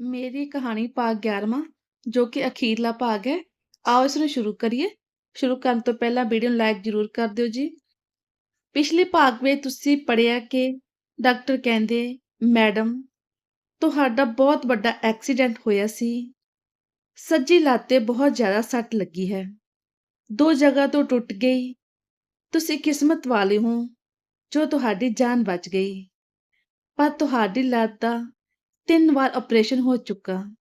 ਮੇਰੀ ਕਹਾਣੀ ਭਾਗ 11ਵਾਂ ਜੋ ਕਿ ਅਖੀਰਲਾ ਭਾਗ ਹੈ। ਆਓ ਇਸ ਨੂੰ ਸ਼ੁਰੂ ਕਰੀਏ। ਸ਼ੁਰੂ ਕਰਨ ਤੋਂ ਪਹਿਲਾਂ ਵੀਡੀਓ ਨੂੰ ਲਾਈਕ ਜ਼ਰੂਰ ਕਰ ਦਿਓ ਜੀ। ਪਿਛਲੇ ਭਾਗ ਵਿੱਚ ਤੁਸੀਂ ਪੜਿਆ ਕਿ ਡਾਕਟਰ ਕਹਿੰਦੇ, ਮੈਡਮ, ਤੁਹਾਡਾ ਬਹੁਤ ਵੱਡਾ ਐਕਸੀਡੈਂਟ ਹੋਇਆ ਸੀ। ਸੱਜੀ ਲੱਤ ਤੇ ਬਹੁਤ ਜ਼ਿਆਦਾ ਸੱਟ ਲੱਗੀ ਹੈ। ਦੋ ਜਗ੍ਹਾ ਤੋਂ ਟੁੱਟ ਗਈ। ਤੁਸੀਂ ਕਿਸਮਤ ਵਾਲੇ ਹੋ, ਜੋ ਤੁਹਾਡੀ ਜਾਨ ਬਚ ਗਈ। ਪਰ ਤੁਹਾਡੀ ਲੱਤ ਦਾ ਤਿੰਨ ਵਾਰ ਆਪਰੇਸ਼ਨ ਹੋ ਚੁੱਕਾ।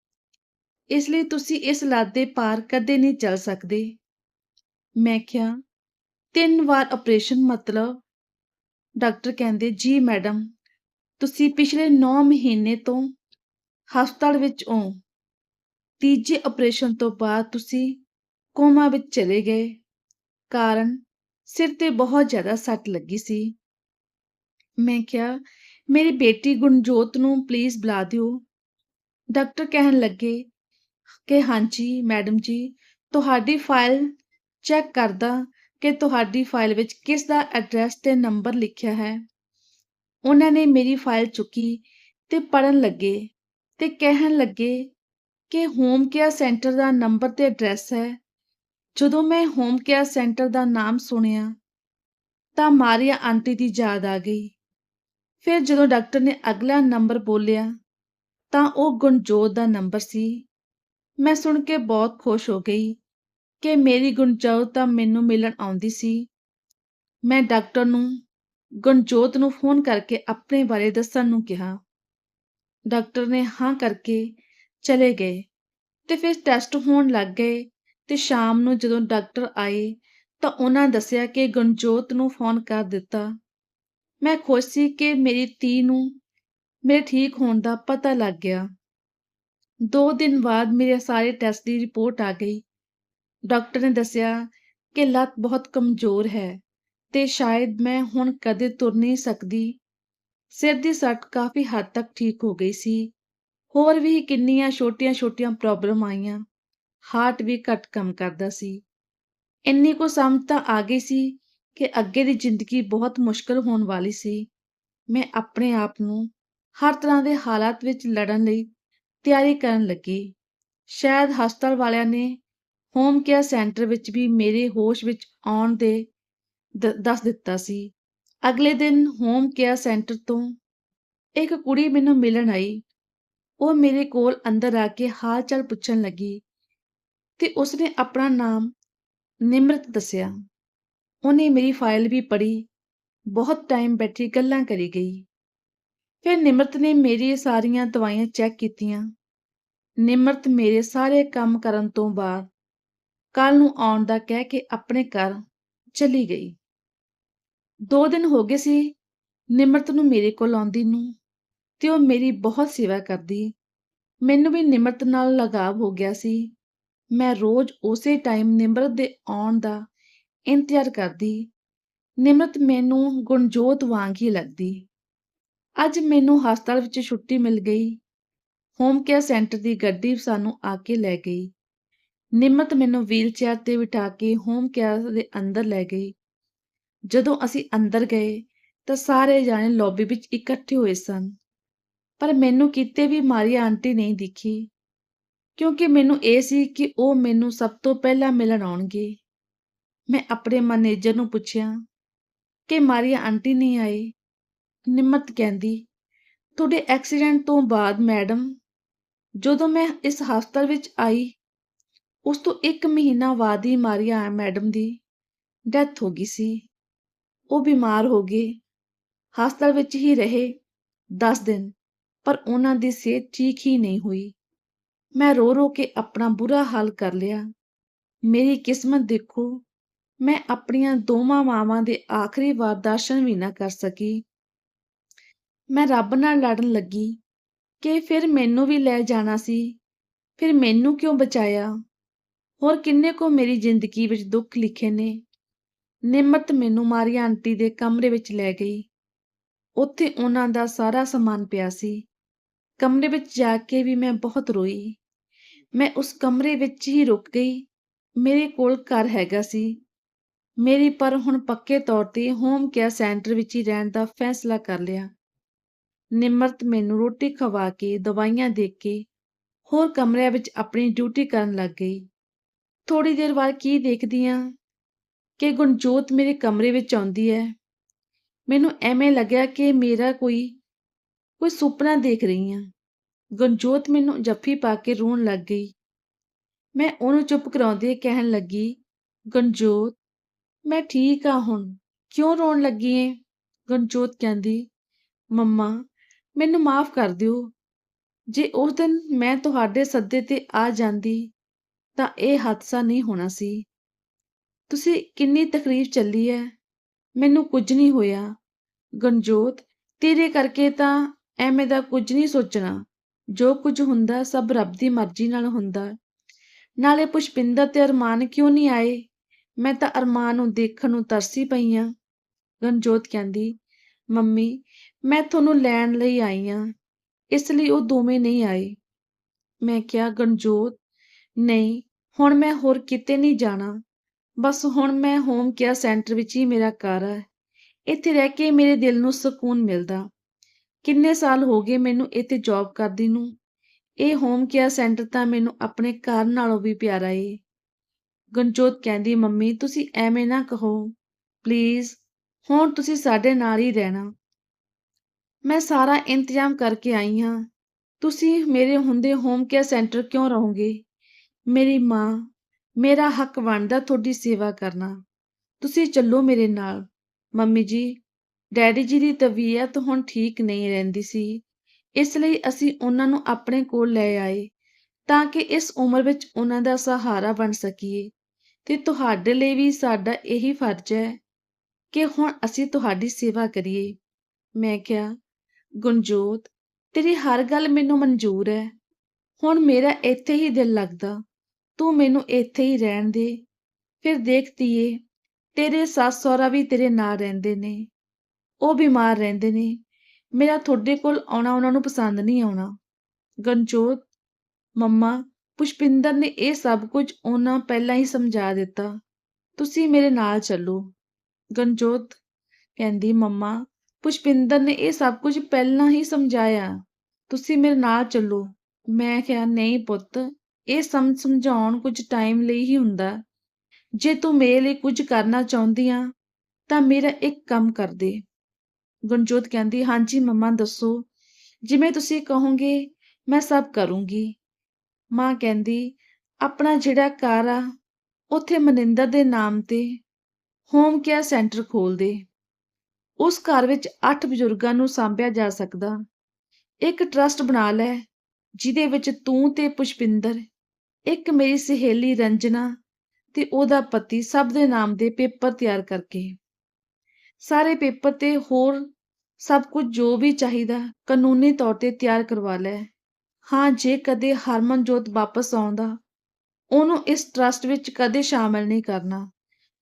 ਇਸ ਲਈ ਤੁਸੀਂ ਇਸ ਲੱਤ ਦੇ ਪਾਰ ਕਦੇ ਨਹੀਂ ਚੱਲ ਸਕਦੇ। ਮੈਂ ਕਿਹਾ, ਤਿੰਨ ਵਾਰ ਆਪਰੇਸ਼ਨ ਮਤਲਬ? ਡਾਕਟਰ ਕਹਿੰਦੇ, ਜੀ, ਮੈਡਮ, ਤੁਸੀਂ ਪਿਛਲੇ 9 ਮਹੀਨੇ ਤੋਂ ਹਸਪਤਾਲ ਵਿੱਚ ਹੋ। ਤੀਜੇ ਆਪਰੇਸ਼ਨ ਤੋਂ ਬਾਅਦ ਤੁਸੀਂ ਕੋਮਾ ਵਿੱਚ ਚਲੇ ਗਏ। ਕਾਰਨ ਸਿਰ ਤੇ ਬਹੁਤ ਜ਼ਿਆਦਾ ਸੱਟ ਲੱਗੀ ਸੀ। ਮੈਂ ਕਿਹਾ ਮੇਰੀ ਬੇਟੀ ਗੁਣਜੋਤ ਨੂੰ ਪਲੀਜ਼ ਬੁਲਾ ਦਿਓ। ਡਾਕਟਰ ਕਹਿਣ ਲੱਗੇ ਕਿ ਹਾਂਜੀ ਮੈਡਮ ਜੀ, ਤੁਹਾਡੀ ਫਾਈਲ ਚੈੱਕ ਕਰਦਾ ਕਿ ਤੁਹਾਡੀ ਫਾਈਲ ਵਿੱਚ ਕਿਸ ਦਾ ਐਡਰੈਸ ਤੇ ਨੰਬਰ ਲਿਖਿਆ ਹੈ। ਉਹਨਾਂ ਨੇ ਮੇਰੀ ਫਾਈਲ ਚੁੱਕੀ ਤੇ ਪੜਨ ਲੱਗੇ ਤੇ ਕਹਿਣ ਲੱਗੇ ਕਿ ਹੋਮ ਕੇਅਰ ਸੈਂਟਰ ਦਾ ਨੰਬਰ ਤੇ ਐਡਰੈਸ ਹੈ। ਜਦੋਂ ਮੈਂ ਹੋਮ ਕੇਅਰ ਸੈਂਟਰ ਦਾ ਨਾਮ ਸੁਣਿਆ ਤਾਂ ਮਾਰੀਆ ਆਂਟੀ ਦੀ ਯਾਦ ਆ ਗਈ। ਫਿਰ ਜਦੋਂ ਡਾਕਟਰ ਨੇ ਅਗਲਾ ਨੰਬਰ ਬੋਲਿਆ, ਤਾਂ ਉਹ ਗੁਣਜੋਤ ਦਾ ਨੰਬਰ ਸੀ। ਮੈਂ ਸੁਣ ਕੇ ਬਹੁਤ ਖੁਸ਼ ਹੋ ਗਈ ਕਿ ਮੇਰੀ ਗੁਣਜੋਤ ਤਾਂ ਮੈਨੂੰ ਮਿਲਣ ਆਉਂਦੀ ਸੀ। ਮੈਂ ਡਾਕਟਰ ਨੂੰ, ਗੁਣਜੋਤ ਨੂੰ ਫੋਨ ਕਰਕੇ ਆਪਣੇ ਬਾਰੇ ਦੱਸਣ ਨੂੰ ਕਿਹਾ। ਡਾਕਟਰ ਨੇ ਹਾਂ ਕਰਕੇ ਚਲੇ ਗਏ ਤੇ ਫਿਰ ਟੈਸਟ ਹੋਣ ਲੱਗ ਗਏ ਤੇ ਸ਼ਾਮ ਨੂੰ ਜਦੋਂ ਡਾਕਟਰ ਆਏ ਤਾਂ ਉਹਨਾਂ ਦੱਸਿਆ ਕਿ ਗੁਣਜੋਤ ਨੂੰ ਫੋਨ ਕਰ ਦਿੱਤਾ। ਮੈਂ ਖੁਸ਼ ਸੀ ਕਿ ਮੇਰੀ ਧੀ ਨੂੰ ਮੇਰੇ ਠੀਕ ਹੋਣ ਦਾ ਪਤਾ ਲੱਗ ਗਿਆ। ਦੋ ਦਿਨ ਬਾਅਦ ਮੇਰੇ ਸਾਰੇ ਟੈਸਟ ਦੀ ਰਿਪੋਰਟ ਆ ਗਈ। ਡਾਕਟਰ ਨੇ ਦੱਸਿਆ ਕਿ ਲੱਤ ਬਹੁਤ ਕਮਜ਼ੋਰ ਹੈ ਤੇ ਸ਼ਾਇਦ ਮੈਂ ਹੁਣ ਕਦੇ ਤੁਰ ਨਹੀਂ ਸਕਦੀ। ਸਿਰ ਦੀ ਸੱਟ ਕਾਫੀ ਹੱਦ ਤੱਕ ਠੀਕ ਹੋ ਗਈ ਸੀ। ਹੋਰ ਵੀ ਕਿੰਨੀਆਂ ਛੋਟੀਆਂ-ਛੋਟੀਆਂ ਪ੍ਰੋਬਲਮ ਆਈਆਂ। ਹਾਰਟ ਵੀ ਘੱਟ ਕੰਮ ਕਰਦਾ ਸੀ। ਇੰਨੀ ਕੋ ਸਮਝ ਤਾਂ ਆ ਗਈ ਸੀ ਕਿ ਅੱਗੇ ਦੀ ਜ਼ਿੰਦਗੀ ਬਹੁਤ ਮੁਸ਼ਕਲ ਹੋਣ ਵਾਲੀ ਸੀ। ਮੈਂ ਆਪਣੇ ਆਪ ਨੂੰ ਹਰ ਤਰ੍ਹਾਂ ਦੇ ਹਾਲਾਤ ਵਿੱਚ ਲੜਨ ਲਈ ਤਿਆਰੀ ਕਰਨ ਲੱਗੀ। ਸ਼ਾਇਦ ਹਸਪਤਾਲ ਵਾਲਿਆਂ ਨੇ ਹੋਮ ਕੇਅਰ ਸੈਂਟਰ ਵਿੱਚ ਵੀ ਮੇਰੇ ਹੋਸ਼ ਵਿੱਚ ਆਉਣ ਦੇ ਦੱਸ ਦਿੱਤਾ ਸੀ। ਅਗਲੇ ਦਿਨ ਹੋਮ ਕੇਅਰ ਸੈਂਟਰ ਤੋਂ ਇੱਕ ਕੁੜੀ ਮੈਨੂੰ ਮਿਲਣ ਆਈ। ਉਹ ਮੇਰੇ ਕੋਲ ਅੰਦਰ ਆ ਕੇ ਹਾਲ ਚਾਲ ਪੁੱਛਣ ਲੱਗੀ ਤੇ ਉਸਨੇ ਆਪਣਾ ਨਾਮ ਨਿਮਰਤ ਦੱਸਿਆ। ਉਹਨੇ ਮੇਰੀ ਫਾਈਲ ਵੀ ਪੜ੍ਹੀ, ਬਹੁਤ ਟਾਈਮ ਬੈਠੀ ਗੱਲਾਂ ਕਰੀ ਗਈ। ਫਿਰ ਨਿਮਰਤ ਨੇ ਮੇਰੀ ਸਾਰੀਆਂ ਦਵਾਈਆਂ ਚੈੱਕ ਕੀਤੀਆਂ। ਨਿਮਰਤ ਮੇਰੇ ਸਾਰੇ ਕੰਮ ਕਰਨ ਤੋਂ ਬਾਅਦ ਕੱਲ ਨੂੰ ਆਉਣ ਦਾ ਕਹਿ ਕੇ ਆਪਣੇ ਘਰ ਚਲੀ ਗਈ। ਦੋ ਦਿਨ ਹੋ ਗਏ ਸੀ ਨਿਮਰਤ ਨੂੰ ਮੇਰੇ ਕੋਲ ਆਉਂਦੀ ਨੂੰ ਤੇ ਉਹ ਮੇਰੀ ਬਹੁਤ ਸੇਵਾ ਕਰਦੀ। ਮੈਨੂੰ ਵੀ ਨਿਮਰਤ ਨਾਲ ਲਗਾਵ ਹੋ ਗਿਆ ਸੀ। ਮੈਂ ਰੋਜ਼ ਉਸੇ ਟਾਈਮ ਨਿਮਰਤ ਦੇ ਆਉਣ ਦਾ ਇੰਤਜ਼ਾਰ ਕਰਦੀ। ਨਿਮਰਤ ਮੈਨੂੰ ਗੁਣਜੋਤ ਵਾਂਗ ਹੀ ਲੱਗਦੀ। ਅੱਜ ਮੈਨੂੰ ਹਸਪਤਾਲ ਵਿੱਚ ਛੁੱਟੀ ਮਿਲ ਗਈ। ਹੋਮ ਕੇਅਰ ਸੈਂਟਰ ਦੀ ਗੱਡੀ ਸਾਨੂੰ ਆ ਕੇ ਲੈ ਗਈ। ਨਿਮਰਤ ਮੈਨੂੰ ਵੀਲਚੇਅਰ ਤੇ ਬਿਠਾ ਕੇ ਹੋਮ ਕੇਅਰ ਦੇ ਅੰਦਰ ਲੈ ਗਈ। ਜਦੋਂ ਅਸੀਂ ਅੰਦਰ ਗਏ ਤਾਂ ਸਾਰੇ ਜਾਣੇ ਲੌਬੀ ਵਿੱਚ ਇਕੱਠੇ ਹੋਏ ਸਨ। ਪਰ ਮੈਨੂੰ ਕਿਤੇ ਵੀ ਮਾਰੀਆ ਆਂਟੀ ਨਹੀਂ ਦਿਖੀ। ਕਿਉਂਕਿ ਮੈਨੂੰ ਇਹ ਸੀ ਕਿ ਉਹ ਮੈਨੂੰ ਸਭ ਤੋਂ ਪਹਿਲਾਂ ਮਿਲਣ ਆਉਣਗੇ। ਮੈਂ ਆਪਣੇ ਮੈਨੇਜਰ ਨੂੰ ਪੁੱਛਿਆ ਕਿ ਮਾਰੀਆ ਆਂਟੀ ਨਹੀਂ ਆਏ ਨਿਮਤ ਕਹਿੰਦੀ, ਤੁਹਾਡੇ ਐਕਸੀਡੈਂਟ ਤੋਂ ਬਾਅਦ, ਮੈਡਮ, ਜਦੋਂ ਮੈਂ ਇਸ ਹਸਪਤਾਲ ਵਿੱਚ ਆਈ, ਉਸ ਤੋਂ 1 ਮਹੀਨਾ ਬਾਅਦ ਹੀ ਮਾਰੀਆ ਮੈਡਮ ਦੀ ਡੈਥ ਹੋ ਗਈ ਸੀ। ਉਹ ਬਿਮਾਰ ਹੋ ਗਏ, ਹਸਪਤਾਲ ਵਿੱਚ ਹੀ ਰਹੇ 10 ਦਿਨ, ਪਰ ਉਹਨਾਂ ਦੀ ਸਿਹਤ ਠੀਕ ਹੀ ਨਹੀਂ ਹੋਈ। ਮੈਂ ਰੋ ਰੋ ਕੇ ਆਪਣਾ ਬੁਰਾ ਹਾਲ ਕਰ ਲਿਆ। ਮੇਰੀ ਕਿਸਮਤ ਦੇਖੋ ਮੈਂ ਆਪਣੀਆਂ ਦੋਵਾਂ ਮਾਵਾਂ ਦੇ ਆਖਰੀ ਵਾਰ ਦਰਸ਼ਨ ਵੀ ਨਾ ਕਰ ਸਕੀ। ਮੈਂ ਰੱਬ ਨਾਲ ਲੜਨ ਲੱਗੀ ਕਿ ਫਿਰ ਮੈਨੂੰ ਵੀ ਲੈ ਜਾਣਾ ਸੀ, ਫਿਰ ਮੈਨੂੰ ਕਿਉਂ ਬਚਾਇਆ? ਹੋਰ ਕਿੰਨੇ ਕੋ ਮੇਰੀ ਜ਼ਿੰਦਗੀ ਵਿੱਚ ਦੁੱਖ ਲਿਖੇ ਨੇ। ਨਿਮਤ ਮੈਨੂੰ ਮਾਰੀ ਆਂਟੀ ਦੇ ਕਮਰੇ ਵਿੱਚ ਲੈ ਗਈ। ਉੱਥੇ ਉਹਨਾਂ ਦਾ ਸਾਰਾ ਸਮਾਨ ਪਿਆ ਸੀ। ਕਮਰੇ ਵਿੱਚ ਜਾ ਕੇ ਵੀ ਮੈਂ ਬਹੁਤ ਰੋਈ। ਮੈਂ ਉਸ ਕਮਰੇ ਵਿੱਚ ਹੀ ਰੁਕ ਗਈ। ਮੇਰੇ ਕੋਲ ਘਰ ਹੈਗਾ ਸੀ। ਮੇਰੀ ਪਰ ਹੁਣ ਪੱਕੇ ਤੌਰ ਤੇ ਹੋਮ ਕੇਅਰ ਸੈਂਟਰ ਵਿੱਚ ਹੀ ਰਹਿਣ ਦਾ ਫੈਸਲਾ ਕਰ ਲਿਆ। ਨਿਮਰਤ ਮੈਨੂੰ ਰੋਟੀ ਖਵਾ ਕੇ, ਦਵਾਈਆਂ ਦੇ ਕੇ, ਹੋਰ ਕਮਰਿਆਂ ਵਿੱਚ ਆਪਣੀ ਡਿਊਟੀ ਕਰਨ ਲੱਗ ਗਈ। ਥੋੜੀ ਦੇਰ ਬਾਅਦ ਕੀ ਦੇਖਦੀ ਹਾਂ ਕਿ ਗੁਣਜੋਤ ਮੇਰੇ ਕਮਰੇ ਵਿੱਚ ਆਉਂਦੀ ਹੈ। ਮੈਨੂੰ ਐਵੇਂ ਲੱਗਿਆ ਕਿ ਮੇਰਾ ਕੋਈ ਕੋਈ ਸੁਪਨਾ ਦੇਖ ਰਹੀ ਹਾਂ ਗੁਣਜੋਤ ਮੈਨੂੰ ਜੱਫੀ ਪਾ ਕੇ ਰੋਣ ਲੱਗ ਗਈ। ਮੈਂ ਉਹਨੂੰ ਚੁੱਪ ਕਰਾਉਂਦੇ ਕਹਿਣ ਲੱਗੀ, ਗੁਣਜੋਤ ਮੈਂ ਠੀਕ ਆ ਹੁਣ। ਕਿਉਂ ਰੋਣ ਲੱਗੀ ਏ? ਗੁਣਜੋਤ ਕਹਿੰਦੀ, ਮੰਮਾ, ਮੈਨੂੰ ਮਾਫ ਕਰ ਦਿਓ। ਜੇ ਉਸ ਦਿਨ ਮੈਂ ਤੁਹਾਡੇ ਸੱਦੇ ਤੇ ਆ ਜਾਂਦੀ, ਤਾਂ ਇਹ ਹਾਦਸਾ ਨਹੀਂ ਹੋਣਾ ਸੀ। ਤੁਸੀਂ ਕਿੰਨੀ ਤਕਲੀਫ ਚੱਲੀ ਹੈ ਮੈਨੂੰ ਕੁਝ ਨਹੀਂ ਹੋਇਆ। ਗਨਜੋਤ ਤੇਰੇ ਕਰਕੇ ਤਾਂ ਐਵੇਂ ਦਾ ਕੁਝ ਨਹੀਂ ਸੋਚਣਾ। ਜੋ ਕੁਝ ਹੁੰਦਾ ਸਭ ਰੱਬ ਦੀ ਮਰਜ਼ੀ ਨਾਲ ਹੁੰਦਾ। ਨਾਲੇ ਪੁਸ਼ਪਿੰਦਰ ਤੇ ਅਰਮਾਨ ਕਿਉਂ ਨਹੀਂ ਆਏ? ਮੈਂ ਤਾਂ ਅਰਮਾਨ ਨੂੰ ਦੇਖਣ ਨੂੰ ਤਰਸੀ ਪਈ ਆ। ਗਨਜੋਤ ਕਹਿੰਦੀ, ਮੰਮੀ, ਮੈਂ ਤੁਹਾਨੂੰ ਲੈਣ ਲਈ ਆਈ ਆ। ਇਸ ਲਈ ਉਹ ਦੋਵੇਂ ਨਹੀਂ ਆਏ। ਮੈਂ ਕਿਹਾ ਗਨਜੋਤ ਨਹੀਂ, ਹੁਣ ਮੈਂ ਹੋਰ ਕਿਤੇ ਨਹੀਂ ਜਾਣਾ। ਬਸ ਹੁਣ ਮੈਂ ਹੋਮ ਕੇਅਰ ਸੈਂਟਰ ਵਿੱਚ ਹੀ ਮੇਰਾ ਘਰ ਹੈ। ਇੱਥੇ ਰਹਿ ਕੇ ਮੇਰੇ ਦਿਲ ਨੂੰ ਸਕੂਨ ਮਿਲਦਾ। ਕਿੰਨੇ ਸਾਲ ਹੋ ਗਏ ਮੈਨੂੰ ਇੱਥੇ ਜੌਬ ਕਰਦੀ ਨੂੰ। ਇਹ ਹੋਮ ਕੇਅਰ ਸੈਂਟਰ ਤਾਂ ਮੈਨੂੰ ਆਪਣੇ ਘਰ ਨਾਲੋਂ ਵੀ ਪਿਆਰਾ ਏ। ਗਨਜੋਤ ਕਹਿੰਦੀ, ਮੰਮੀ, ਤੁਸੀਂ ਐਵੇਂ ਨਾ ਕਹੋ ਪਲੀਜ਼ ਹੁਣ ਤੁਸੀਂ ਸਾਡੇ ਨਾਲ ਹੀ ਰਹਿਣਾ। ਮੈਂ ਸਾਰਾ ਇੰਤਜ਼ਾਮ ਕਰਕੇ ਆਈ ਹਾਂ। ਤੁਸੀਂ ਮੇਰੇ ਹੁੰਦੇ ਹੋਮ ਕੇਅਰ ਸੈਂਟਰ ਕਿਉਂ ਰਹੋਗੇ? ਮੇਰੀ ਮਾਂ, ਮੇਰਾ ਹੱਕ ਬਣਦਾ ਤੁਹਾਡੀ ਸੇਵਾ ਕਰਨਾ। ਤੁਸੀਂ ਚੱਲੋ ਮੇਰੇ ਨਾਲ। ਮੰਮੀ ਜੀ, ਡੈਡੀ ਜੀ ਦੀ ਤਬੀਅਤ ਹੁਣ ਠੀਕ ਨਹੀਂ ਰਹਿੰਦੀ ਸੀ। ਇਸ ਲਈ ਅਸੀਂ ਉਹਨਾਂ ਨੂੰ ਆਪਣੇ ਕੋਲ ਲੈ ਆਏ, ਤਾਂ ਕਿ ਇਸ ਉਮਰ ਵਿੱਚ ਉਹਨਾਂ ਦਾ ਸਹਾਰਾ ਬਣ ਸਕੀਏ। ਤੇ ਤੁਹਾਡੇ ਲਈ ਵੀ ਸਾਡਾ ਇਹੀ ਫਰਜ਼ ਹੈ ਕਿ ਹੁਣ ਅਸੀਂ ਤੁਹਾਡੀ ਸੇਵਾ ਕਰੀਏ। ਮੈਂ ਕਿਹਾ, ਗੁਣਜੋਤ, ਤੇਰੀ ਹਰ ਗੱਲ ਮੈਨੂੰ ਮਨਜ਼ੂਰ ਹੈ। ਹੁਣ ਮੇਰਾ ਇੱਥੇ ਹੀ ਦਿਲ ਲੱਗਦਾ। ਤੂੰ ਮੈਨੂੰ ਇੱਥੇ ਹੀ ਰਹਿਣ ਦੇ। ਫਿਰ ਦੇਖਤੀਏ ਤੇਰੇ ਸੱਸ ਸਹੁਰਾ ਵੀ ਤੇਰੇ ਨਾਲ ਰਹਿੰਦੇ ਨੇ। ਉਹ ਬਿਮਾਰ ਰਹਿੰਦੇ ਨੇ। ਮੇਰਾ ਤੁਹਾਡੇ ਕੋਲ ਆਉਣਾ ਉਹਨਾਂ ਨੂੰ ਪਸੰਦ ਨਹੀਂ ਆਉਣਾ। ਗਨਜੋਤ ਮੰਮਾ ਪੁਸ਼ਪਿੰਦਰ ਨੇ ਇਹ ਸਭ ਕੁਝ ਉਹਨਾਂ ਪਹਿਲਾਂ ਹੀ ਸਮਝਾ ਦਿੱਤਾ। ਤੁਸੀਂ ਮੇਰੇ ਨਾਲ ਚੱਲੋ। ਗਨਜੋਤ ਕਹਿੰਦੀ ਮੰਮਾ, ਪੁਸ਼ਪਿੰਦਰ ਨੇ ਇਹ ਸਭ ਕੁਝ ਪਹਿਲਾਂ ਹੀ ਸਮਝਾਇਆ। ਤੁਸੀਂ ਮੇਰੇ ਨਾਲ ਚੱਲੋ। ਮੈਂ ਕਿਹਾ, ਨਹੀਂ ਪੁੱਤ, ਇਹ ਸਮ ਸਮਝਾਉਣ ਕੁਝ ਟਾਈਮ ਲਈ ਹੀ ਹੁੰਦਾ। ਜੇ ਤੂੰ ਮੇਰੇ ਲਈ ਕੁਝ ਕਰਨਾ ਚਾਹੁੰਦੀ ਆ, ਤਾਂ ਮੇਰਾ ਇੱਕ ਕੰਮ ਕਰ ਦੇ। ਗੁਣਜੋਤ ਕਹਿੰਦੀ, ਹਾਂਜੀ ਮੰਮਾ, ਦੱਸੋ। ਜਿਵੇਂ ਤੁਸੀਂ ਕਹੋਗੇ, ਮੈਂ ਸਭ ਕਰੂੰਗੀ। ਮਾਂ ਕਹਿੰਦੀ, ਆਪਣਾ ਜਿਹੜਾ ਘਰ ਆ, ਉੱਥੇ ਮਨਿੰਦਰ ਦੇ ਨਾਮ ਤੇ ਹੋਮ ਕੇਅਰ ਸੈਂਟਰ ਖੋਲ ਦੇ। ਉਸ ਘਰ ਵਿੱਚ 8 ਬਜ਼ੁਰਗਾਂ ਨੂੰ ਸਾਂਭਿਆ ਜਾ ਸਕਦਾ। ਇੱਕ ਟਰਸਟ ਬਣਾ ਲੈ, ਜਿਹਦੇ ਵਿੱਚ ਤੂੰ ਤੇ ਪੁਸ਼ਪਿੰਦਰ, ਇੱਕ ਮੇਰੀ ਸਹੇਲੀ ਰੰਜਨਾ ਤੇ ਉਹਦਾ ਪਤੀ ਸਭ ਦੇ ਨਾਮ ਦੇ ਪੇਪਰ ਤਿਆਰ ਕਰਕੇ। ਸਾਰੇ ਪੇਪਰ ਤੇ ਹੋਰ ਸਭ ਕੁਝ ਜੋ ਵੀ ਚਾਹੀਦਾ ਕਾਨੂੰਨੀ ਤੌਰ ਤੇ ਤਿਆਰ ਕਰਵਾ ਲੈ। ਹਾਂ, ਜੇ ਕਦੇ ਹਰਮਨਜੋਤ ਵਾਪਸ ਆਉਂਦਾ, ਉਹਨੂੰ ਇਸ ਟਰਸਟ ਵਿੱਚ ਕਦੇ ਸ਼ਾਮਲ ਨਹੀਂ ਕਰਨਾ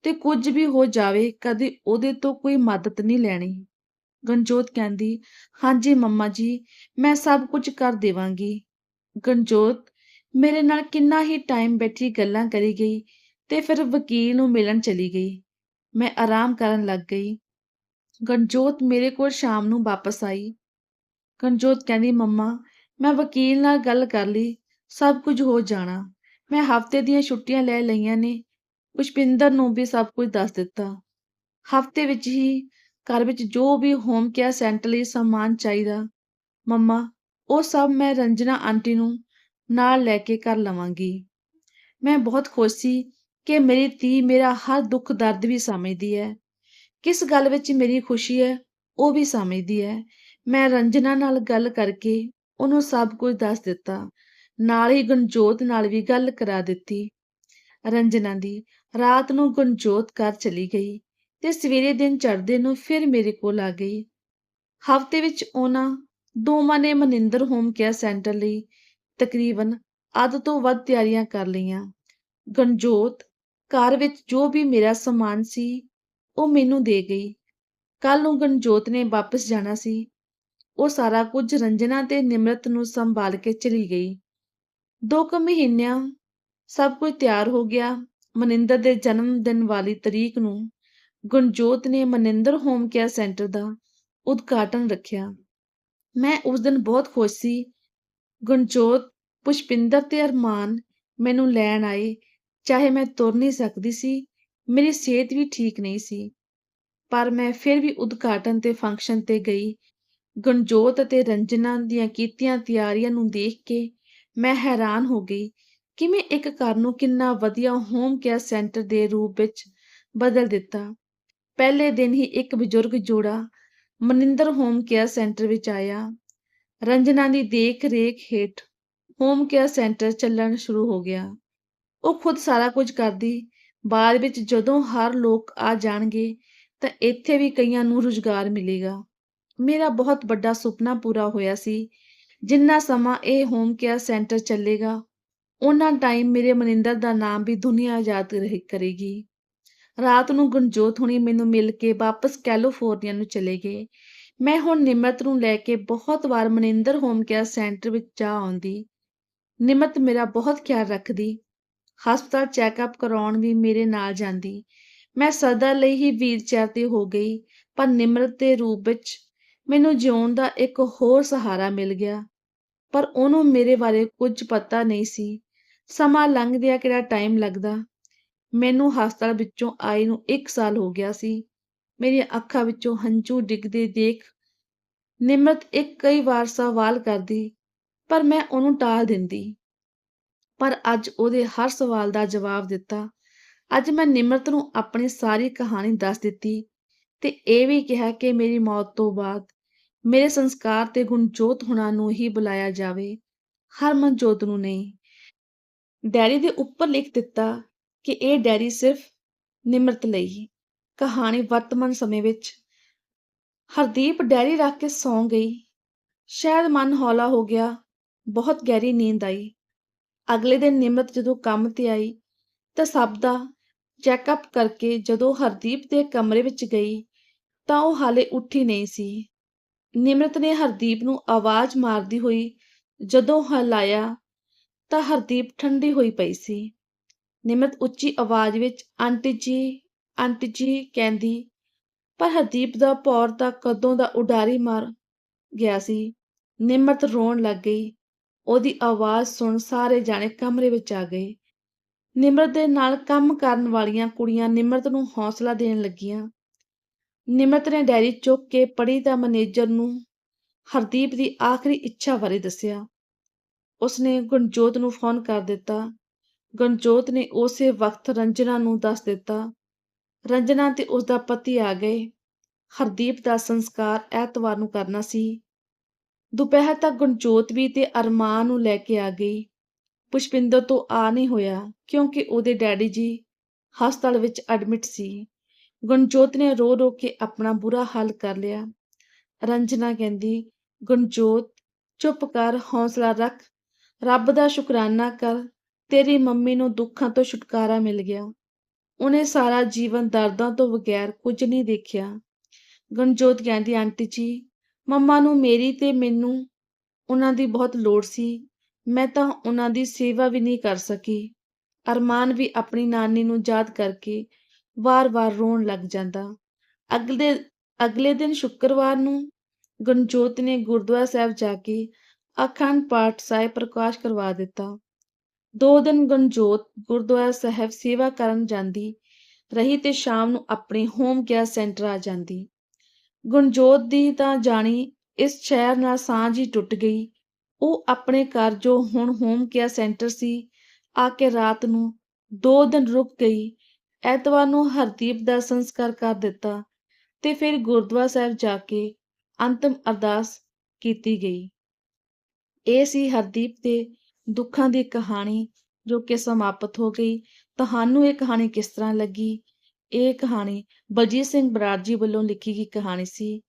ਤੇ ਕੁਝ ਵੀ ਹੋ ਜਾਵੇ, ਕਦੇ ਉਹਦੇ ਤੋਂ ਕੋਈ ਮਦਦ ਨਹੀਂ ਲੈਣੀ। ਗਣਜੋਤ ਕਹਿੰਦੀ, ਹਾਂਜੀ ਮੰਮਾ ਜੀ, ਮੈਂ ਸਭ ਕੁਝ ਕਰ ਦੇਵਾਂਗੀ। ਗਣਜੋਤ, ਮੇਰੇ ਨਾਲ ਕਿੰਨਾ ਹੀ ਟਾਈਮ ਬੈਠੀ ਗੱਲਾਂ ਕਰੀ ਗਈ ਤੇ ਫਿਰ ਵਕੀਲ ਨੂੰ ਮਿਲਣ ਚਲੀ ਗਈ। ਮੈਂ ਆਰਾਮ ਕਰਨ ਲੱਗ ਗਈ। ਗਣਜੋਤ ਮੇਰੇ ਕੋਲ ਸ਼ਾਮ ਨੂੰ ਵਾਪਸ ਆਈ। ਗਣਜੋਤ ਕਹਿੰਦੀ, ਮੰਮਾ ਮੈਂ ਵਕੀਲ ਨਾਲ ਗੱਲ ਕਰ ਲਈ, ਸਭ ਕੁਝ ਹੋ ਜਾਣਾ। ਮੈਂ ਹਫ਼ਤੇ ਦੀਆਂ ਛੁੱਟੀਆਂ ਲੈ ਲਈਆਂ ਨੇ, ਪੁਸ਼ਪਿੰਦਰ ਨੂੰ ਵੀ ਸਭ ਕੁਝ ਦੱਸ ਦਿੱਤਾ। ਹਫ਼ਤੇ ਵਿੱਚ ਹੀ ਘਰ ਵਿੱਚ ਜੋ ਵੀ ਹੋਮ ਕੇਅਰ ਸੈਂਟਰ ਲਈ ਸਮਾਨ ਚਾਹੀਦਾ, ਮੰਮਾ, ਉਹ ਸਭ ਮੈਂ ਰੰਜਨਾ ਆਂਟੀ ਨੂੰ ਨਾਲ ਲੈ ਕੇ ਕਰ ਲਵਾਂਗੀ। ਮੈਂ ਬਹੁਤ ਖੁਸ਼ ਸੀ ਕਿ ਮੇਰੀ ਧੀ ਮੇਰਾ ਹਰ ਦੁੱਖ ਦਰਦ ਵੀ ਸਮਝਦੀ ਹੈ। ਕਿਸ ਗੱਲ ਵਿੱਚ ਮੇਰੀ ਖੁਸ਼ੀ ਹੈ, ਉਹ ਵੀ ਸਮਝਦੀ ਹੈ। ਮੈਂ ਰੰਜਨਾ ਨਾਲ ਗੱਲ ਕਰਕੇ ਉਹਨੂੰ ਸਭ ਕੁਝ ਦੱਸ ਦਿੱਤਾ। ਨਾਲ ਹੀ ਗਨਜੋਤ ਨਾਲ ਵੀ ਗੱਲ ਕਰਾ ਦਿੱਤੀ। ਰੰਜਨਾ ਦੀ ਰਾਤ ਨੂੰ ਗਨਜੋਤ ਘਰ ਚਲੀ ਗਈ ਤੇ ਸਵੇਰੇ ਦਿਨ ਚੜ੍ਹਦੇ ਨੂੰ ਫਿਰ ਮੇਰੇ ਕੋਲ ਆ ਗਈ। ਹਫ਼ਤੇ ਵਿੱਚ ਉਹਨਾਂ ਦੋਵਾਂ ਨੇ ਮਨਿੰਦਰ ਹੋਮ ਕੇਅਰ ਸੈਂਟਰ ਲਈ ਤਕਰੀਬਨ ਅੱਧ ਤੋਂ ਵੱਧ ਤਿਆਰੀਆਂ ਕਰ ਲਈਆਂ। ਗਨਜੋਤ ਘਰ ਵਿੱਚ ਜੋ ਵੀ ਮੇਰਾ ਸਮਾਨ ਸੀ ਉਹ ਮੈਨੂੰ ਦੇ ਗਈ। ਕੱਲ ਨੂੰ ਗਨਜੋਤ ਨੇ ਵਾਪਸ ਜਾਣਾ ਸੀ। ਉਹ ਸਾਰਾ ਕੁਝ ਰੰਜਨਾ ਤੇ ਨਿਮਰਤ ਨੂੰ ਸੰਭਾਲ ਕੇ ਚਲੀ ਗਈ। ਦੋ ਕੁ ਮਹੀਨਿਆਂ ਸਭ ਕੁਝ ਤਿਆਰ ਹੋ ਗਿਆ। ਮਨਿੰਦਰ ਦੇ ਜਨਮ ਦਿਨ ਵਾਲੀ ਤਰੀਕ ਨੂੰ ਗੁਣਜੋਤ ਨੇ ਮਨਿੰਦਰ ਹੋਮ ਕੇਅਰ ਸੈਂਟਰ ਦਾ ਉਦਘਾਟਨ ਰੱਖਿਆ। ਮੈਂ ਉਸ ਦਿਨ ਬਹੁਤ ਖੁਸ਼ ਸੀ। ਗੁਣਜੋਤ, ਪੁਸ਼ਪਿੰਦਰ ਤੇ ਅਰਮਾਨ ਮੈਨੂੰ ਲੈਣ ਆਏ। ਚਾਹੇ ਮੈਂ ਤੁਰ ਨਹੀਂ ਸਕਦੀ ਸੀ, ਮੇਰੀ ਸਿਹਤ ਵੀ ਠੀਕ ਨਹੀਂ ਸੀ। ਪਰ ਮੈਂ ਫਿਰ ਵੀ ਉਦਘਾਟਨ ਤੇ ਫੰਕਸ਼ਨ ਤੇ ਗਈ। ਗਣਜੋਤ ਅਤੇ ਰੰਜਨਾ ਦੀਆਂ ਕੀਤੀਆਂ ਤਿਆਰੀਆਂ ਨੂੰ ਦੇਖ ਕੇ ਮੈਂ ਹੈਰਾਨ ਹੋ ਗਈ, ਕਿਵੇਂ ਇੱਕ ਘਰ ਨੂੰ ਕਿੰਨਾ ਵਧੀਆ ਹੋਮ ਕੇਅਰ ਸੈਂਟਰ ਦੇ ਰੂਪ ਵਿੱਚ ਬਦਲ ਦਿੱਤਾ। ਪਹਿਲੇ ਦਿਨ ਹੀ ਇੱਕ ਬਜ਼ੁਰਗ ਜੋੜਾ ਮਨਿੰਦਰ ਹੋਮ ਕੇਅਰ ਸੈਂਟਰ ਵਿੱਚ ਆਇਆ। ਰੰਜਨਾ ਦੀ ਦੇਖ ਰੇਖ ਹੇਠ ਹੋਮ ਕੇਅਰ ਸੈਂਟਰ ਚੱਲਣ ਸ਼ੁਰੂ ਹੋ ਗਿਆ। ਉਹ ਖੁਦ ਸਾਰਾ ਕੁਝ ਕਰਦੀ, ਬਾਅਦ ਵਿੱਚ ਜਦੋਂ ਹਰ ਲੋਕ ਆ ਜਾਣਗੇ ਤਾਂ ਇੱਥੇ ਵੀ ਕਈਆਂ ਨੂੰ ਰੁਜ਼ਗਾਰ ਮਿਲੇਗਾ। ਮੇਰਾ ਬਹੁਤ ਵੱਡਾ ਸੁਪਨਾ ਪੂਰਾ ਹੋਇਆ ਸੀ। ਜਿੰਨਾ ਸਮਾਂ ਇਹ ਹੋਮ ਕੇਅਰ ਸੈਂਟਰ ਚੱਲੇਗਾ ਉਹਨਾਂ ਟਾਈਮ ਮੇਰੇ ਮਨਿੰਦਰ ਦਾ ਨਾਮ ਵੀ ਦੁਨੀਆ ਯਾਦ ਕਰੇਗੀ। ਰਾਤ ਨੂੰ ਗੁੰਜੋਤ ਹੁਣੀ ਮੈਨੂੰ ਮਿਲ ਕੇ ਵਾਪਸ ਕੈਲੀਫੋਰਨੀਆ ਨੂੰ ਚਲੇ ਗਏ। ਮੈਂ ਹੁਣ ਨਿਮਰਤ ਨੂੰ ਲੈ ਕੇ ਬਹੁਤ ਵਾਰ ਮਨਿੰਦਰ ਹੋਮ ਕੇਅਰ ਸੈਂਟਰ ਵਿੱਚ ਜਾ ਆਉਂਦੀ। ਨਿਮਰਤ ਮੇਰਾ ਬਹੁਤ ਖਿਆਲ ਰੱਖਦੀ। ਹਸਪਤਾਲ ਚੈੱਕਅਪ ਕਰਾਉਣ ਵੀ ਮੇਰੇ ਨਾਲ ਜਾਂਦੀ। ਮੈਂ ਸਦਾ ਲਈ ਹੀ ਵੀਰ ਤੇ ਹੋ ਗਈ, ਪਰ ਨਿਮਰਤ ਦੇ ਰੂਪ ਵਿੱਚ ਮੈਨੂੰ ਜਿਉਣ ਦਾ ਇੱਕ ਹੋਰ ਸਹਾਰਾ ਮਿਲ ਗਿਆ, ਪਰ ਉਹਨੂੰ ਮੇਰੇ ਬਾਰੇ ਕੁਝ ਪਤਾ ਨਹੀਂ ਸੀ। ਸਮਾਂ ਲੰਘਦਿਆਂ ਕਿਹੜਾ ਟਾਈਮ ਲੱਗਦਾ? ਮੈਨੂੰ ਹਸਪਤਾਲ ਵਿੱਚੋਂ ਆਈ ਨੂੰ 1 ਸਾਲ ਹੋ ਗਿਆ ਸੀ। ਮੇਰੀਆਂ ਅੱਖਾਂ ਵਿੱਚੋਂ ਹੰਝੂ ਡਿੱਗਦੇ ਦੇਖ ਨਿਮਰਤ ਇੱਕ ਕਈ ਵਾਰ ਸਵਾਲ ਕਰਦੀ, ਪਰ ਮੈਂ ਉਹਨੂੰ ਟਾਲ ਦਿੰਦੀ। ਪਰ ਅੱਜ ਉਹਦੇ ਹਰ ਸਵਾਲ ਦਾ ਜਵਾਬ ਦਿੱਤਾ। ਅੱਜ ਮੈਂ ਨਿਮਰਤ ਨੂੰ ਆਪਣੀ ਸਾਰੀ ਕਹਾਣੀ ਦੱਸ ਦਿੱਤੀ ਤੇ ਇਹ ਵੀ ਕਿਹਾ ਕਿ ਮੇਰੀ ਮੌਤ ਤੋਂ ਬਾਅਦ ਮੇਰੇ ਸੰਸਕਾਰ ਤੇ ਗੁਣਜੋਤ ਹੁਣਾਂ ਨੂੰ ਹੀ ਬੁਲਾਇਆ ਜਾਵੇ ਹਰਮਨਜੋਤ ਨੂੰ ਨਹੀਂ। ਡੈਰੀ ਦੇ ਉੱਪਰ ਲਿਖ ਦਿੱਤਾ ਕਿ ਇਹ ਡੈਰੀ ਸਿਰਫ ਨਿਮਰਤ ਲਈ ਕਹਾਣੀ ਵਰਤਮਾਨ ਸਮੇਂ ਵਿੱਚ ਹਰਦੀਪ ਡੈਰੀ ਰੱਖ ਕੇ ਸੌਂ ਗਈ। ਸ਼ਾਇਦ ਮਨ ਹੌਲਾ ਹੋ ਗਿਆ, ਬਹੁਤ ਗਹਿਰੀ ਨੀਂਦ ਆਈ। ਅਗਲੇ ਦਿਨ ਨਿਮਰਤ ਜਦੋਂ ਕੰਮ ਤੇ ਆਈ ਤਾਂ ਸਭ ਦਾ ਚੈੱਕਅਪ ਕਰਕੇ ਜਦੋਂ ਹਰਦੀਪ ਦੇ ਕਮਰੇ ਵਿੱਚ ਗਈ ਤਾਂ ਉਹ ਹਾਲੇ ਉੱਠੀ ਨਹੀਂ ਸੀ। ਨਿਮਰਤ ਨੇ ਹਰਦੀਪ ਨੂੰ ਆਵਾਜ਼ ਮਾਰਦੀ ਹੋਈ ਜਦੋਂ ਹਲਾਇਆ ਤਾਂ ਹਰਦੀਪ ਠੰਡੀ ਹੋਈ ਪਈ ਸੀ। ਨਿਮਰਤ ਉੱਚੀ ਆਵਾਜ਼ ਵਿੱਚ, ਆਂਟੀ ਜੀ ਆਂਟੀ ਜੀ, ਕਹਿੰਦੀ, ਪਰ ਹਰਦੀਪ ਦਾ ਪੌਰ ਤਾਂ ਕਦੋਂ ਦਾ ਉਡਾਰੀ ਮਾਰ ਗਿਆ ਸੀ। ਨਿਮਰਤ ਰੋਣ ਲੱਗ ਗਈ। ਉਹਦੀ ਆਵਾਜ਼ ਸੁਣ ਸਾਰੇ ਜਾਣੇ ਕਮਰੇ ਵਿੱਚ ਆ ਗਏ। ਨਿਮਰਤ ਦੇ ਨਾਲ ਕੰਮ ਕਰਨ ਵਾਲੀਆਂ ਕੁੜੀਆਂ ਨਿਮਰਤ ਨੂੰ ਹੌਸਲਾ ਦੇਣ ਲੱਗੀਆਂ। ਨਿਮਰਤ ਨੇ ਡੈਰੀ ਚੁੱਕ ਕੇ ਪੜੀ ਦਾ ਮੈਨੇਜਰ ਨੂੰ ਹਰਦੀਪ ਦੀ ਆਖਰੀ ਇੱਛਾ ਬਾਰੇ ਦੱਸਿਆ। ਉਸਨੇ ਗੁਣਜੋਤ ਨੂੰ ਫੋਨ ਕਰ ਦਿੱਤਾ। ਗੁਣਜੋਤ ਨੇ ਉਸੇ ਵਕਤ ਰੰਜਨਾ ਨੂੰ ਦੱਸ ਦਿੱਤਾ। ਰੰਜਨਾ ਤੇ ਉਸ ਦਾ ਪਤੀ ਆ ਗਏ। ਹਰਦੀਪ ਦਾ ਸੰਸਕਾਰ ਐਤਵਾਰ ਨੂੰ ਕਰਨਾ ਸੀ। ਦੁਪਹਿਰ ਤੱਕ ਗੁਣਜੋਤ ਵੀ ਤੇ ਅਰਮਾਨ ਨੂੰ ਲੈ ਕੇ ਆ ਗਈ। ਪੁਸ਼ਪਿੰਦਰ ਤੋਂ ਆ ਨਹੀਂ ਹੋਇਆ ਕਿਉਂਕਿ ਉਹਦੇ ਡੈਡੀ ਜੀ ਹਸਪਤਾਲ ਵਿੱਚ ਐਡਮਿਟ ਸੀ। ਗੁਣਜੋਤ ਨੇ ਰੋ ਰੋ ਕੇ ਆਪਣਾ ਬੁਰਾ ਹਾਲ ਕਰ ਲਿਆ। ਰੰਜਨਾ ਕਹਿੰਦੀ, ਗੁਣਜੋਤ, ਚੁੱਪ ਕਰ, ਹੌਸਲਾ ਰੱਖ। ਰੱਬ ਦਾ ਸ਼ੁਕਰਾਨਾ ਕਰ, ਤੇਰੀ ਮੰਮੀ ਨੂੰ ਦੁੱਖਾਂ ਤੋਂ ਛੁਟਕਾਰਾ ਮਿਲ ਗਿਆ। ਉਹਨੇ ਸਾਰਾ ਜੀਵਨ ਦਰਦਾਂ ਤੋਂ ਬਗੈਰ ਕੁਝ ਨਹੀਂ ਦੇਖਿਆ। ਗਣਜੋਤ ਕਹਿੰਦੀ, ਆਂਟੀ ਜੀ, ਮੰਮਾ ਨੂੰ ਮੇਰੀ ਤੇ ਮੈਨੂੰ ਉਹਨਾਂ ਦੀ ਬਹੁਤ ਲੋੜ ਸੀ। ਮੈਂ ਤਾਂ ਉਹਨਾਂ ਦੀ ਸੇਵਾ ਵੀ ਨਹੀਂ ਕਰ ਸਕੀ। ਅਰਮਾਨ ਵੀ ਆਪਣੀ ਨਾਨੀ ਨੂੰ ਯਾਦ ਕਰਕੇ ਵਾਰ-ਵਾਰ ਰੋਣ ਲੱਗ ਜਾਂਦਾ। ਅਗਲੇ ਅਗਲੇ ਦਿਨ ਸ਼ੁੱਕਰਵਾਰ ਨੂੰ ਗਣਜੋਤ ਨੇ ਗੁਰਦੁਆਰਾ ਸਾਹਿਬ ਜਾ ਕੇ ਅਖੰਡ ਪਾਠ ਸਾਹਿਬ ਪ੍ਰਕਾਸ਼ ਕਰਵਾ ਦਿੱਤਾ। ਦੋ ਦਿਨ ਗਣਜੋਤ ਗੁਰਦੁਆਰਾ ਸਾਹਿਬ ਸੇਵਾ ਕਰਨ ਜਾਂਦੀ ਰਹੀ ਤੇ ਸ਼ਾਮ ਨੂੰ ਆਪਣੇ ਹੋਮ ਕੇਅਰ ਸੈਂਟਰ ਆ ਜਾਂਦੀ। ਗਣਜੋਤ ਦੀ ਤਾਂ ਜਾਣੀ ਇਸ ਸ਼ਹਿਰ ਨਾਲ ਸਾਂਝ ਹੀ ਟੁੱਟ ਗਈ। ਉਹ ਆਪਣੇ ਘਰ ਜੋ ਹੁਣ ਹੋਮ ਕੇਅਰ ਸੈਂਟਰ ਸੀ, ਆ ਕੇ ਰਾਤ ਨੂੰ ਦੋ ਦਿਨ ਰੁਕ ਗਈ ਐਤਵਾਰ ਨੂੰ ਹਰਦੀਪ ਦਾ ਸੰਸਕਾਰ ਕਰ ਦਿੱਤਾ ਤੇ ਫਿਰ ਗੁਰਦੁਆਰਾ ਸਾਹਿਬ ਜਾ ਕੇ ਅੰਤਮ ਅਰਦਾਸ ਕੀਤੀ ਗਈ। ਇਹ ਸੀ ਹਰਦੀਪ ਦੇ ਦੁੱਖਾਂ ਦੀ ਕਹਾਣੀ ਜੋ ਕਿ ਸਮਾਪਤ ਹੋ ਗਈ। ਤੁਹਾਨੂੰ ਇਹ ਕਹਾਣੀ ਕਿਸ ਤਰ੍ਹਾਂ ਲੱਗੀ? ਇਹ ਕਹਾਣੀ ਬਲਜੀਤ ਸਿੰਘ ਬਰਾੜ ਜੀ ਵੱਲੋਂ ਲਿਖੀ ਗਈ ਕਹਾਣੀ ਸੀ।